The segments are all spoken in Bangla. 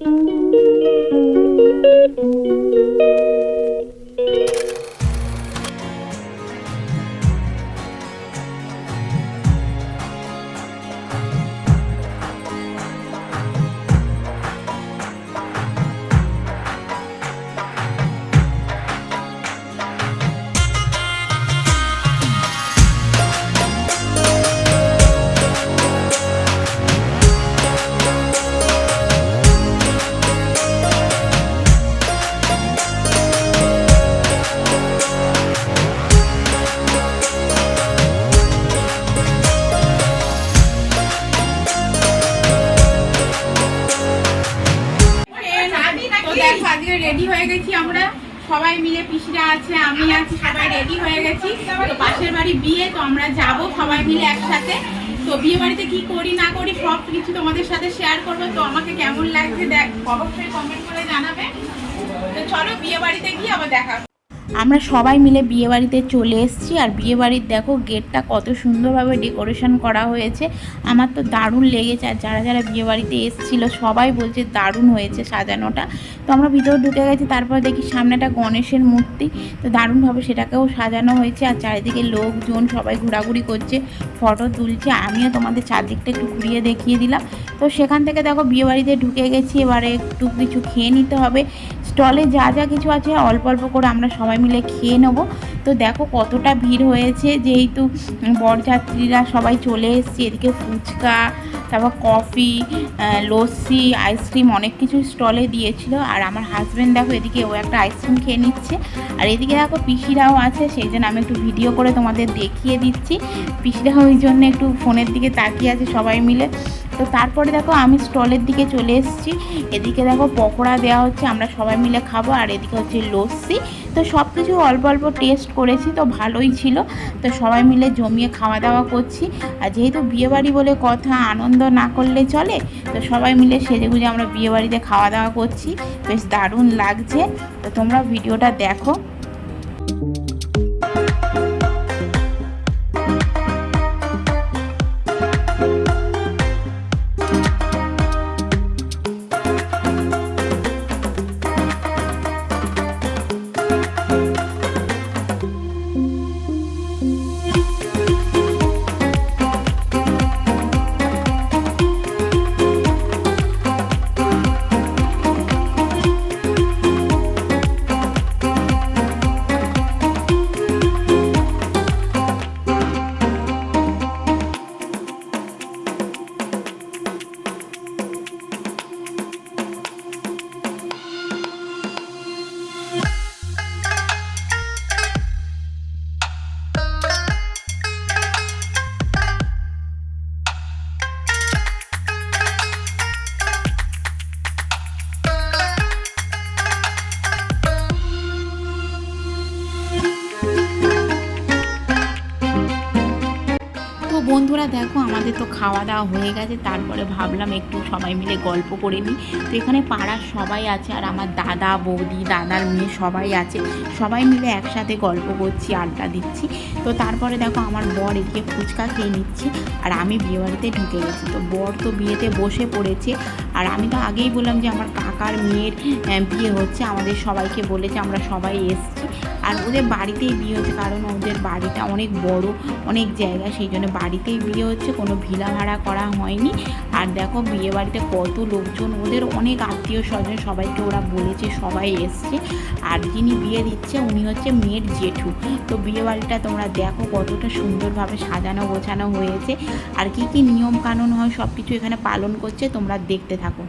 তো আজকে রেডি হয়ে গেছি আমরা। সবাই মিলে পিসিরা আছে, আমি আছি, সবাই রেডি হয়ে গেছি। তো পাশের বাড়ি বিয়ে, তো আমরা যাব সবাই মিলে একসাথে। তো বিয়ে বাড়িতে কি করি, না করি, সব কিছু তোমাদের সাথে শেয়ার করব। তো আমাকে কেমন লাগছে দেখ, অবশ্যই কমেন্ট করে জানাবে। তো চলো বিয়ে বাড়িতে গিয়ে আবার দেখা। আমরা সবাই মিলে বিয়েবাড়িতে চলে এসেছি আর বিয়েবাড়ির দেখো গেটটা কত সুন্দরভাবে ডেকোরেশন করা হয়েছে। আমার তো দারুণ লেগেছে আর যারা যারা বিয়েবাড়িতে এসেছিল সবাই বলছে দারুণ হয়েছে সাজানোটা। তো আমরা ভিতরে ঢুকে গেছি, তারপর দেখি সামনেটা গণেশের মূর্তি। তো দারুণভাবে সেটাকেও সাজানো হয়েছে আর চারিদিকে লোকজন সবাই ঘোরাঘুরি করছে, ফটো তুলছে। আমিও তোমাদের চারদিকটা একটু ঘুরিয়ে দেখিয়ে দিলাম। তো সেখান থেকে দেখো বিয়েবাড়িতে ঢুকে গেছি, এবারে একটু কিছু খেয়ে নিতে হবে। স্টলে যা যা কিছু আছে অল্প অল্প করে আমরা সবাই মিলে খেয়ে নেব। তো দেখো কতটা ভিড় হয়েছে, যেহেতু বরযাত্রীরা সবাই চলে এসছে, এদিকে ফুচকা, তারপর কফি লস্যি, আইসক্রিম অনেক কিছু স্টলে দিয়েছিল। আর আমার হাজব্যান্ড দেখো এদিকে ও একটা আইসক্রিম খেয়ে নিচ্ছে। আর এদিকে দেখো পিসিরাও আছে, সেই জন্য আমি একটু ভিডিও করে তোমাদের দেখিয়ে দিচ্ছি। পিসিরা ওই জন্য একটু ফোনের দিকে তাকিয়ে আছে সবাই মিলে। তো তারপরে দেখো আমি স্টলের দিকে চলে এসেছি। এদিকে দেখো পকোড়া দেওয়া হচ্ছে, আমরা সবাই মিলে খাব। আর এদিকে হচ্ছে লস্যি। তো সব কিছু অল্প অল্প টেস্ট করেছি, তো ভালোই ছিল। তো সবাই মিলে জমিয়ে খাওয়া দাওয়া করছি। আর যেহেতু বিয়েবাড়ি বলে কথা, আনন্দ না করলে চলে, তো সবাই মিলে সেজেগুজে আমরা বিয়েবাড়িতে খাওয়া দাওয়া করছি। বেশ দারুণ লাগছে। তো তোমরা ভিডিওটা দেখো। তো খাওয়া দাওয়া হয়ে গেছে, তারপরে ভাবলাম একটু সবাই মিলে গল্প করে নিই। তো এখানে পাড়ার সবাই আছে আর আমার দাদা, বৌদি, দাদার মেয়ে সবাই আছে। সবাই মিলে একসাথে গল্প করছি, আড্ডা দিচ্ছি। তো তারপরে দেখো আমার বর এদিকে ফুচকা খেয়ে নিচ্ছে আর আমি বিয়েবাড়িতে ঢুকে গেছি। তো বর তো বিয়েতে বসে পড়েছে আর আমি তো আগেই বললাম যে আমার কাকার মেয়ের বিয়ে হচ্ছে। আমাদের সবাইকে বলেছে আমরা সবাই এসছি। আর ওদের বাড়িতেই বিয়ে হচ্ছে, কারণ ওদের বাড়িটা অনেক বড়, অনেক জায়গা, সেই জন্য বাড়িতেই বিয়ে হচ্ছে, কোনো ভিলা ভাড়া করা হয়নি। আর দেখো বিয়ে বাড়িতে কত লোকজন, ওদের অনেক আত্মীয় স্বজন, সবাইকে ওরা বলেছে, সবাই এসছে। আর যিনি বিয়ে দিচ্ছে, উনি হচ্ছে মেয়ের জেঠু। তো বিয়ে বাড়িটা তোমরা দেখো কতটা সুন্দরভাবে সাজানো গোছানো হয়েছে। আর কি কি নিয়ম কানুন হয় সব কিছু এখানে পালন করছে, তোমরা দেখতে থাকো।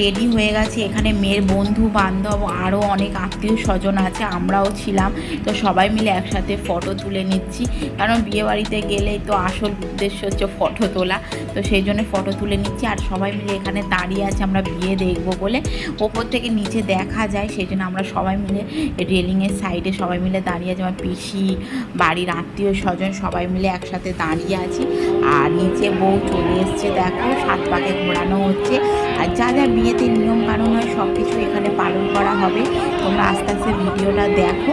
রেডি হয়ে গেছে। এখানে মেয়ের বন্ধু, বান্ধব আরও অনেক আত্মীয় স্বজন আছে, আমরাও ছিলাম। তো সবাই মিলে একসাথে ফটো তুলে নিচ্ছি। কারণ বিয়েবাড়িতে গেলেই তো আসল উদ্দেশ্য হচ্ছে ফটো তোলা। তো সেই জন্য ফটো তুলে নিচ্ছি। আর সবাই মিলে এখানে দাঁড়িয়ে আছে, আমরা বিয়ে দেখব বলে। ওপর থেকে নিচে দেখা যায়, সেই জন্য আমরা সবাই মিলে রেলিংয়ের সাইডে সবাই মিলে দাঁড়িয়ে আছি। আমার পিসি, বাড়ির আত্মীয় স্বজন সবাই মিলে একসাথে দাঁড়িয়ে আছি। আর নিচে বউ চলে এসছে, দেখো, সাত পাকে ঘোরানো হচ্ছে। যা যা বিয়েতে নিয়ম কানুন হয়, সব কিছু এখানে পালন করা হবে। তোমরা আস্তে আস্তে ভিডিওটা দেখো।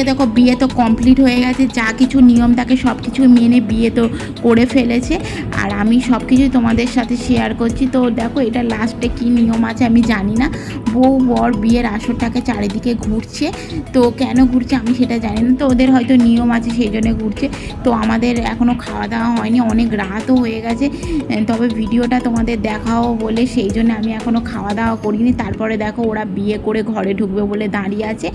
এদিকে দেখো বিয়ে তো কমপ্লিট হয়ে গেছে, যা কিছু নিয়ম থাকে সব কিছু মেনে বিয়ে তো করে ফেলেছে। আর আমি সব কিছুই তোমাদের সাথে শেয়ার করছি। তো দেখো এটা লাস্টে কি নিয়ম আছে আমি জানি না। বউ, বর বিয়ের আসরটাকে চারিদিকে ঘুরছে। তো কেন ঘুরছে আমি সেটা জানি না। তো ওদের হয়তো নিয়ম আছে সেই জন্য ঘুরছে। তো আমাদের এখনও খাওয়া দাওয়া হয়নি, অনেক রাতও হয়ে গেছে। তবে ভিডিওটা তোমাদের দেখাও বলে সেই জন্য আমি এখনও খাওয়া দাওয়া করিনি। তারপরে দেখো ওরা বিয়ে করে ঘরে ঢুকবে বলে দাঁড়িয়ে আছে।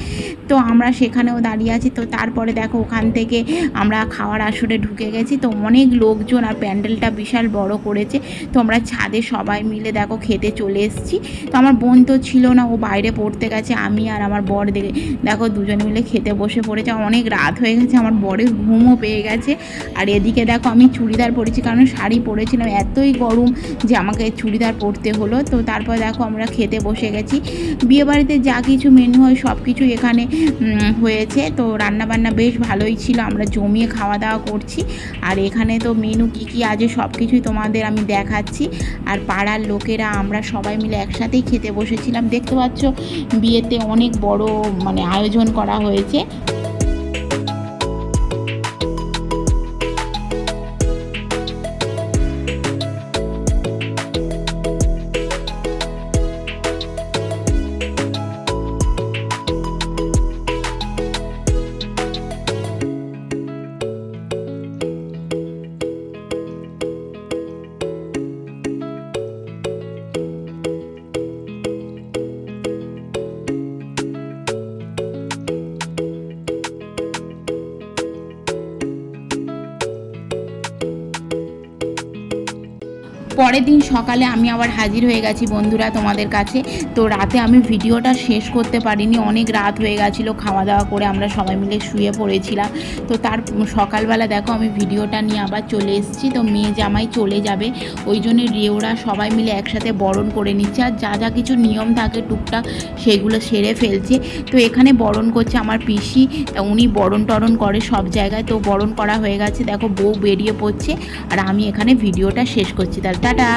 তো আমরা সেখানেও দাঁড়িয়ে আছি। তো তারপরে দেখো ওখান থেকে আমরা খাওয়ার আসরে ঢুকে গেছি। তো অনেক লোকজন আর প্যান্ডেলটা বিশাল বড় করেছে। তো আমরা ছাদে সবাই মিলে দেখো খেতে চলে এসেছি। তো আমার বোন তো ছিল না, ও বাইরে পড়তে গেছে, আমি আর আমার বর দেখে দেখো দুজন মিলে খেতে বসে পড়েছে। অনেক রাত হয়ে গেছে, আমার বরের ঘুমও পেয়ে গেছে। আর এদিকে দেখো আমি চুড়িদার পরেছি, কারণ শাড়ি পরেছিলাম, এতই গরম যে আমাকে চুড়িদার পরতে হলো। তো তারপর দেখো আমরা খেতে বসে গেছি। বিয়েবাড়িতে যা কিছু মেনু হয় সব কিছু এখানে হয়েছে। তো রান্নাবান্না বেশ ভালোই ছিল, আমরা জমিয়ে খাওয়া দাওয়া করছি। আর এখানে তো মেনু কী কী আছে সব কিছুই তোমাদের আমি দেখাচ্ছি। আর পাড়ার লোকেরা, আমরা সবাই মিলে একসাথেই খেতে বসেছিলাম। দেখতে পাচ্ছ, বিয়েতে অনেক বড় মানে আয়োজন করা হয়েছে। পরের দিন সকালে আমি আবার হাজির হয়ে গেছি বন্ধুরা তোমাদের কাছে। তো রাতে আমি ভিডিওটা শেষ করতে পারিনি, অনেক রাত হয়ে গেছিল খাওয়া দাওয়া করে আমরা সবাই মিলে শুয়ে পড়েছিলাম। তো তার সকালবেলা দেখো আমি ভিডিওটা নিয়ে আবার চলে এসেছি, তো মেয়ে জামাই চলে যাবে। ওই জন্য রেওরা সবাই মিলে একসাথে বরণ করে নিচ্ছে। আর যা যা কিছু নিয়ম থাকে টুকটাক সেগুলো সেরে ফেলছে। তো এখানে বরণ করছে আমার পিসি উনি বরণ টরণ করে সব জায়গায়। তো বরণ করা হয়ে গেছে, দেখো বউ বেরিয়ে পড়ছে। আর আমি এখানে ভিডিওটা শেষ করছি, তাহলে টাটা।